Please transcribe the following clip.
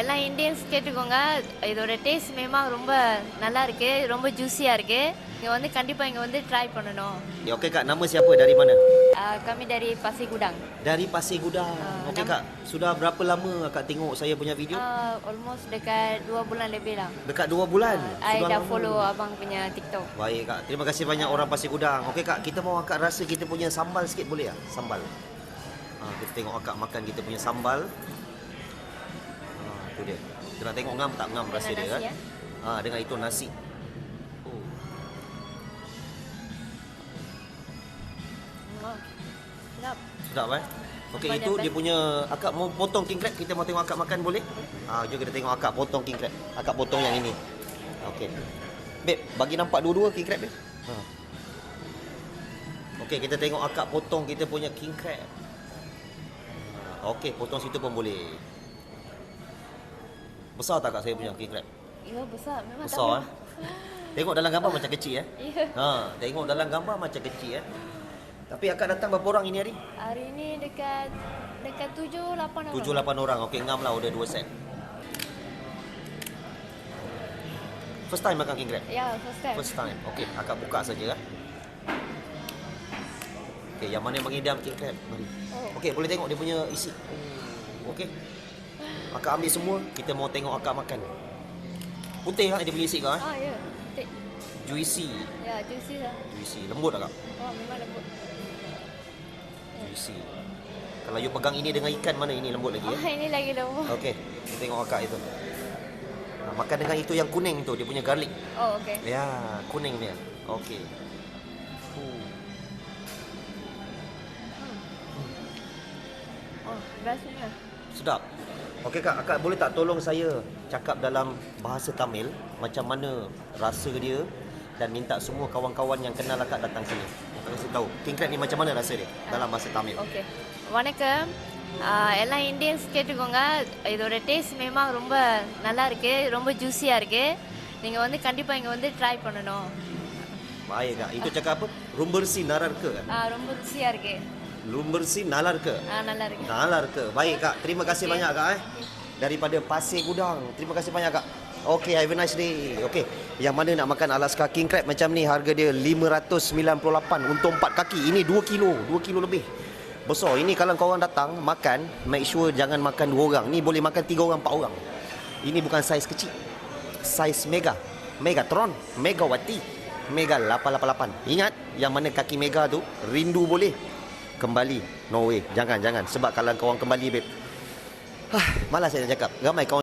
எல்லா இந்தியன்ஸ் கேட்டுக்கோங்க இதோட டேஸ்ட் மேமாக ரொம்ப நல்லா இருக்கு ரொம்ப ஜூஸியாக இருக்கு இங்கே வந்து கண்டிப்பாக இங்கே வந்து ட்ரை பண்ணணும் Ya, Okey kak, nama siapa dari mana? Ah, kami dari Pasir Gudang. Dari Pasir Gudang. Ah, Okey nama- kak, sudah berapa lama kak tengok saya punya video? Ah, almost dekat dua bulan lebih lah. Dekat dua bulan. Ah, I Sudah dah lama. follow abang punya TikTok. Baik kak, terima kasih banyak orang Pasir Gudang. Okey kak, kita mau akak rasa kita punya sambal sikit boleh tak? Sambal. Ha, kita tengok akak makan kita punya sambal. Ha, tu dia. Kita nak tengok ngam tak ngam Dengan rasa dia nasi, kan? ya? Ha, dengan itu nasi. Oh. Sedap. Sedap eh? Okey, itu dia punya akak mau potong king crab, kita mau tengok akak makan boleh? Ah, jom kita tengok akak potong king crab. Akak potong yang ini. Okey. Babe, bagi nampak dua-dua king crab dia. Ha. Okey, kita tengok akak potong kita punya king crab. Ha, Okey, potong situ pun boleh. Besar tak kak saya punya king crab? Ya, besar. Memang Besar eh. tak Tengok dalam gambar macam kecil eh. Ya. Ha, tengok dalam gambar macam kecil eh. Tapi akak datang berapa orang ini hari? Hari ni dekat dekat tujuh, lapan orang. Tujuh lapan orang. Okey, ngam lah order dua set. First time makan king crab? Ya, first time. First time. Okey, akak buka saja kan. Okey, yang mana yang mengidam king crab? Mari. Oh. Okey, boleh tengok dia punya isi. Okey. Akak ambil semua, kita mau tengok akak makan. Putih kan dia punya isi kau eh? Ah, ya. Tik. Juicy. Ya, juicy lah. Juicy. Lembut tak kak? Oh, memang lembut. Juicy. Kalau you pegang ini dengan ikan mana ini lembut lagi Oh, eh? ini lagi lembut. Okey, kita tengok akak itu. Ha, makan dengan itu yang kuning tu, dia punya garlic. Oh, okay. Ya, kuning dia. Okey. Uh. Oh, rasanya. Sedap. Okey kak, akak boleh tak tolong saya cakap dalam bahasa Tamil macam mana rasa dia dan minta semua kawan-kawan yang kenal akak datang sini. Akak kasi tahu king crab ni macam mana rasa dia dalam bahasa Tamil. Okay வணக்கம் ஆஹ் எல்லா Indians கேட்டுக்கோங்க இதோட டேஸ்ட் மேமாக ரொம்ப நல்லா இருக்கு ரொம்ப ஜூஸியாக இருக்கு நீங்கள் வந்து கண்டிப்பாக இங்கே வந்து ட்ரை பண்ணணும் Baik kak. Itu cakap apa? Rumbersi nararka. ஆஹ் ரொம்ப lu nalar ke? Ah, nalar ke. Nalar ke. Baik kak, terima kasih okay. banyak kak eh. Daripada Pasir Gudang. Terima kasih banyak kak. Okay, have a nice day. Okay, yang mana nak makan Alaska King Crab macam ni harga dia $598 untuk 4 kaki. Ini 2 kilo, 2 kilo lebih. Besar. Ini kalau kau orang datang makan, make sure jangan makan 2 orang. Ni boleh makan 3 orang, 4 orang. Ini bukan saiz kecil. Saiz mega. Megatron. Megawati. Mega 888. Ingat yang mana kaki mega tu rindu boleh Kembali. No way. Jangan, jangan. Sebab kalau kau orang kembali, babe. Hah, malas saya nak cakap. Ramai kawan